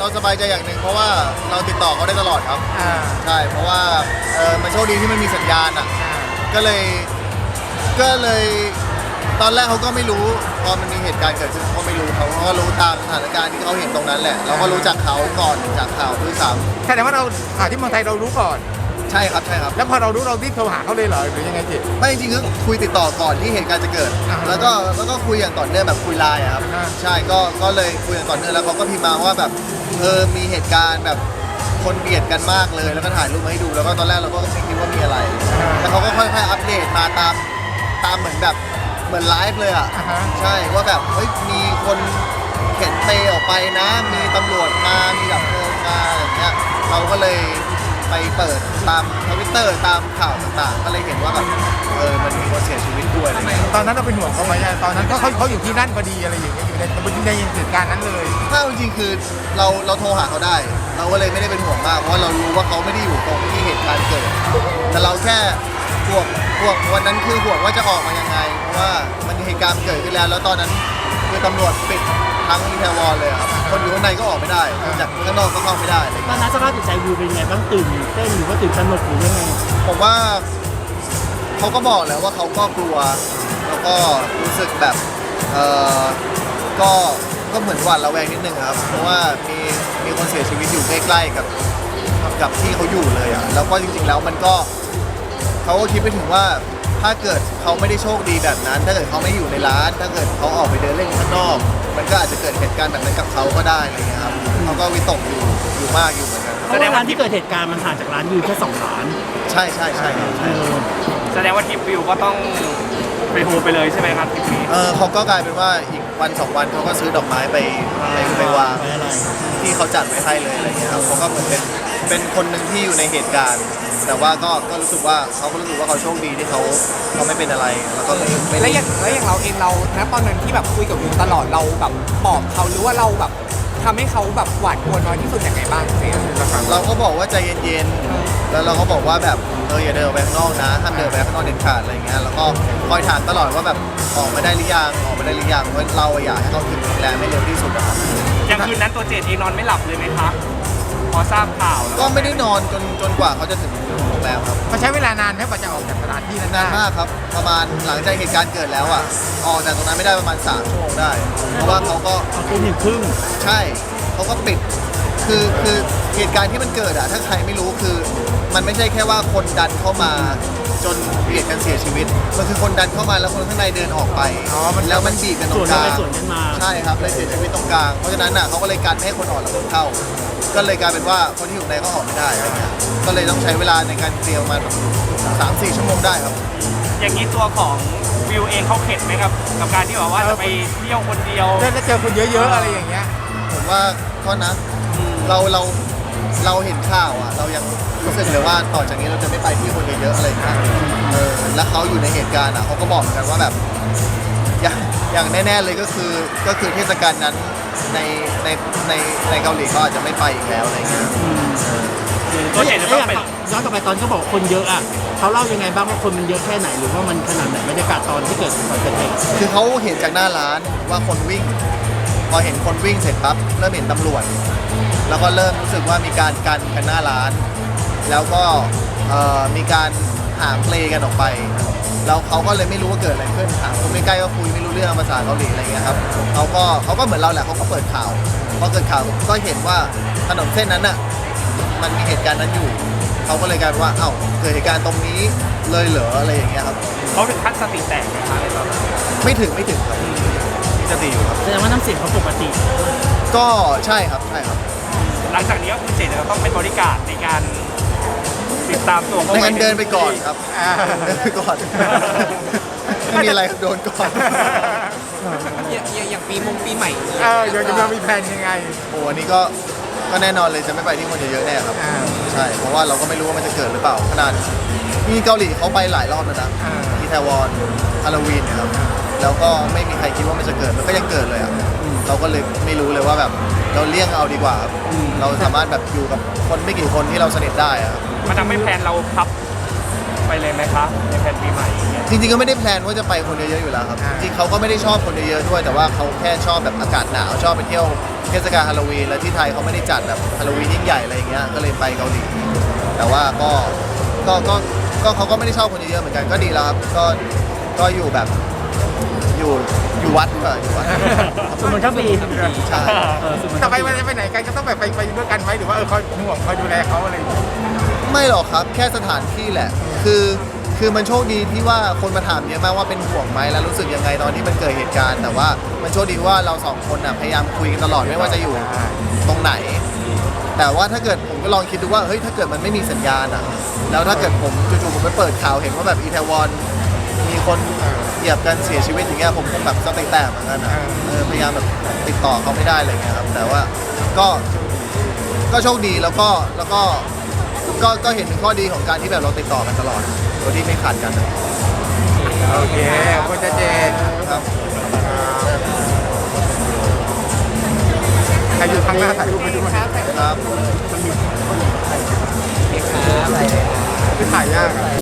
เราสบายใจอย่างหนึ่งเพราะว่าเราติดต่อเขาได้ตลอดครับ อ่าใช่ เพราะว่าเออมันโชคดีที่มันมีสัญญาณอะ อ่าก็เลยก็เลยตอนแรกเขาก็ไม่รู้พอมันมีเหตุการณ์เกิดขึ้นเขาก็ไม่รู้เขาก็รู้ตามสถานการณ์ที่เขาเห็นตรงนั้นแหละ เราก็รู้จักเขาก่อนจากข่าวด้วยซ้แสดงว่าเราข่าวที่เมืองไทยเรารู้ก่อนำใช่ครับใช่ครับ แล้วพอเรารู้เรารีบโทรหาเขาเลยเหรอหรือยังไงจิ ไม่จริงๆก็คุยติดต่อก่อนที่เหตุการณ์จะเกิด อ่าฮะแล้วก็แล้วก็คุยอย่างต่อเนื่องแบบคุยไลน์อะครับ อ่าใช่ก็ก็เลยคุยอย่างต่อเนื่องแล้วเขาก็พิมพ์มาว่าแบบ เออมีเหตุการณ์แบบคนเบียดกันมากเลย แล้วก็ถ่ายรูปมาให้ดูแล้วก็ตอนแรกเราก็ไม่คิดว่ามีอะไร แต่เขาก็ค่อยๆอัปเดตมาตามตามเหมือนแบบเหมือนไลฟ์เลยอะอ่าฮะ ใช่ว่าแบบเฮ้ยมีคนเข็นเปออกไปนะ มีตำรวจมามีดับเพลิงมาอะไรอย่างเงี้ยเราก็เลยไปเปิดตามทวิตเตอร์ตามข่าวต่างๆ ก็เลยเห็นว่าแบบเออมันมีคนเสียชีวิ ตด้วยอะไรเงี้ยตอนนั้นเราเป็นห่วงเขาไหมอะตอนนั้นก็เขาเขาอยู่ที่นั่นพอดีอะไรอย่างเงี้ยอยู่ในในเหตุการณ์นั้นเลยถ้าเอาจริงๆคือเราเราโทรหาเขาได้ เราก็เลยไม่ได้เป็นห่วงมากเพราะว่าเรารู้ว่าเขาไม่ได้อยู่ตรงที่เหตุการณ์เกิด แต่เราแค่ห่วงห่วงวันนั้นคือห่วงว่าจะออกมายังไง เพราะว่ามันเหตุการณ์เกิดขึ้นแล้ว แล้วตอนนั้นคือตำรวจปิดทั้งอีแทวอนเลยครับคนอยู่ข้างในก็ออกไม่ได้คนจากข้างนอกก็เข้าไม่ได้อะไรตอเงี้นยนั้นสภาพจิตใจวิวเป็นไงบ้างตื่นเต้นหรือว่าตื่นตระหนกหรือยังไงผมว่าเขาก็บอกแล้วว่าเขาก็กลัว แล้วก็รู้สึกแบบเออก็ก็เหมือนหวาดระแวงนิดนึงครับ เพราะว่ามีมีคนเสียชีวิตอยู่ใกล้ๆกับกับที่เขาอยู่เลยอะแล้วก็จริงๆแล้วมันก็เขาก็คิดไปถึงว่าถ้าเกิดเขาไม่ได้โชคดีแบบนั้น ถ้าเกิดเขาไม่อยู่ในร้าน ถ้าเกิดเขาออกไปเดินเล่นข้างนอก มันก็อาจจะเกิดเหตุการณ์แบบนั้นกับเขาก็ได้อะไรเงี้ยครับเขาก็วิตกอยู่อยู่มากอยู่เหมือนกันเพราะว่าร้านที่เกิดเหตุการณ์มันห่างจากร้านวิวแค่สองร้าน ใช่ใช่ใช่ครับเอใช่อแสดงว่าทริปวิวก็ต้อง ไปโฮไปเลยใช่ไหมครับทริปนี้เออเขาก็กลายเป็นว่าอีกวันสองวันเขาก็ซื้อดอกไม้ไปไปไปวางไว้อะไรที่เขาจัดไว้ให้เลยอะไรเงี้ยครับเขาก็เหมือนเป็นเป็นคนหนึ่งที่อยู่ในเหตุการณ์ แต่ว่าก็ก็รู้สึกว่าเขาก็รู้สึกว่าเขาโชคดีที่เขาเขาไม่เป็นอะไรแล้วก็ไม่ไม่แล้วอย่างแล้วอย่างเราเองเราณตอนนั้นที่แบบคุยกับวิวตลอดเราแบบปลอบเขาหรือว่าเราแบบทำให้เขาแบบหวาดกลัวน้อยที่สุดยังไงบ้างเนี่ยเราก็บอกว่าใจเย็นๆ แล้วเราก็บอกว่าแบบเอออย่าเดินออกไปข้างนอกนะห้ามเดินไปข้างนอกเด็ดขาดอะไรเงี้ยแล้วก็คอยถามตลอดว่าแบบออกมาได้หรือยังออกมาได้หรือยังเพราะเราอยากให้เขาถึงโรงแรมไม่เร็วที่สุดนะครับอย่างคืนนั้นตัวเจดเองนอนไม่หลับเลยไหมคะพอทราบข่าวแล้วก็ไม่ได้นอนจนจนกว่าเขาจะถึงโรงแรมครับเขาใช้เวลานานไหมกว่าจะออกจากสถานที่นั้นได้นานมากครับ ประมาณหลังจากเหตุการณ์เกิดแล้วอะออกจากตรงนั้นไม่ได้ประมาณ3ชั่วโมงได้ เพราะว่าเขาก็เอาตีหนึ่งครึ่งใช่เขาก็ปิด คือคือเหตุการณ์ที่มันเกิดอะถ้าใครไม่รู้คือ มันไม่ใช่แค่ว่าคนดันเข้ามาจนเบียดกันเสียชีวิตมันคือคนดันเข้ามาแล้วคนข้างในเดินออกไปอ๋อมันแล้วมันบีบกันตรส่วนงกกันลาไปงส่วนกันมา ใช่ครับเลยเสียชีวิตตรงกลางเพราะฉะนั้นน่ะเขาก็เลยกันไม่ให้คนออกแล้วคนเข้า ก็เลยกลายเป็นว่าคนที่อยู่ในก็ออกไม่ได้อะไรเงี้ยก็เลยต้องใช้เวลาในการเคลียร์ประมาณสามสี่ชั่วโมงได้ครับ อย่างนี้ตัวของวิวเองเขาเข็ดไหมครับ กับการที่แบบว่าจะไปเที่ยวคนเดียวแล้วเจอคนเยอะๆอะไรอย่างเงี้ย ผมว่าก็นะเราเราเราเห็นข่าวอะ เรายังรู้สึกเลยว่าต่อจากนี้เราจะไม่ไปที่คนเยอะๆอะไรอย่างเงี้ยเออแล้วเขาอยู่ในเหตุการณ์อะเขาก็บอกเหมือนกันว่าแบบอย่างอย่างแน่ๆเลยก็คือก็คือเทศกาลนั้นในในในในเกาหลีเขาอาจจะไม่ไปอีกแล้วอะไรเงี้ยตัวเจดจะต้องเป็นย้อนกลับไปตอนเขาบอกคนเยอะอะเขาเล่ายังไงบ้างว่าคนมันเยอะแค่ไหนหรือว่ามันขนาดไหนบรรยากาศตอนที่เกิดก่อนเกิดเหตุคือเขาเห็นจากหน้าร้านว่าคนวิ่ง พอเห็นคนวิ่งเสร็จปั๊บเริ่มเห็นตำรวจ แล้วก็เริ่มรู้สึกว่ามีการกันกันหน้าร้าน แล้วก็เอ่อมีการหางเปลกันออกไปแล้วเขาก็เลยไม่รู้ว่าเกิดอะไรขึ้นถามคนใกล้ๆก็คุยไม่รู้เรื่องภาษาเกาหลีอะไรเงี้ยครับเขาก็เขาก็เหมือนเราแหละเขาก็เปิดข่าวพอเกิดข่าวก็เห็นว่าถนนเส้นนั้นอะมันมีเหตุการณ์นั้นอยู่เขาก็เลยกลายเป็นว่าเอ้าเกิดเหตุการณ์ตรงนี้เลยเหรออะไรอย่างเงี้ยครับเขาถึงขั้นสติแตกไหมคะในตอนนั้นไม่ถึงไม่ถึงครับ มีสติอยู่ครับ แสดงว่าน้ำเสียงเขาปกติ ก็ใช่ครับใช่ครับ หลังจากนี้ก็คือเจดจะต้องเป็นบริการดในการติดตามตัวเขาไม่งั้นเดินไปก่อนครับอ่าเดินไปก่อนไม่มีอะไรครับโดนก่อน อย่างอย่างอย่างปีมงปีใหม่เออเดี๋ยวจะมีแผนยังไง โอ้อันนี้ก็ก็แน่นอนเลยจะไม่ไปที่คนเยอะๆแน่ครับ อ่า ใช่ เพราะว่าเราก็ไม่รู้ว่ามันจะเกิดหรือเปล่าขนาดมีเกาหลีเขาไปหลายรอบแล้วนะอ่าที่แทวอนฮาโลวีนเนี่ยครับ แล้วก็ไม่มีใครคิดว่ามันจะเกิดมันก็ยังเกิดเลยอะเราก็เลยไม่รู้เลยว่าแบบเราเลี่ยงเอาดีกว่าครับเราสามารถแบบอยู่กับคนไม่กี่คนที่เราสนิทได้อะครับมันทำให้แพลนเราพับไปเลยไหมคะในแผนปีใหม่อย่างเงี้ยจริงๆก็ไม่ได้แพลนว่าจะไปคนเยอะๆอยู่แล้วครับอ่าจริงๆเขาก็ไม่ได้ชอบคนเยอะๆด้วย แต่ว่าเขาแค่ชอบแบบอากาศหนาวชอบไปเที่ยวเทศกาลฮาโลวีนแล้วที่ไทยเขาไม่ได้จัดแบบฮาโลวีนยิ่งใหญ่อะไรอย่างเงี้ยก็เลยไปเกาหลีแต่ว่าก็ก็ก็ก็เขาก็ไม่ได้ชอบคนเยอะๆเหมือนกันก็ดีแล้วครับก็ก็อยู่แบบ อยู่อยู่วัดดีกว่าอยู่วัดสมมติถ้าปีใช่เออสมมติต่อไปเวลาจะไปไหนกันก็ต้องแบบไปไปด้วยกันไหมหรือว่าเออคอยห่วงคอยดูแลเขาอะไรอย่างเงี้ยไม่หรอกครับ แค่สถานที่แหละ คือคือมันโชคดีที่ว่าคนมาถามเยอะมากว่าเป็นห่วงไหมแล้วรู้สึกยังไงตอนที่มันเกิดเหตุการณ์ แต่ว่ามันโชคดีว่าเราสองคนน่ะพยายามคุยกันตลอดไม่ว่าจะอยู่ตรงไหน แต่ว่าถ้าเกิดผมก็ลองคิดดูว่าเฮ้ยถ้าเกิดมันไม่มีสัญญาณอะ แล้วถ้าเกิดผมจู่ๆผมไปเปิดข่าวเห็นว่าแบบอีเทวอน มีคนเหยียบกันเสียชีวิตอย่างเงี้ยผมคงแบบสติแตกเหมือนกันนะพยายามแบบติดต่อเขาไม่ได้อะไรเงี้ยครับ แต่ว่าก็ก็โชคดีแล้วก็แล้วก็ก็ก็เห็นข้อดีของการที่แบบเราติดต่อกันตลอดโดยที่ไม่ขาดกันโอเคคุณชัเจนครับใครอยู่ข้างหน้าถ่ายรูปไปดูครับครับมันมีคนถ่ายครับถ่ายยากอะ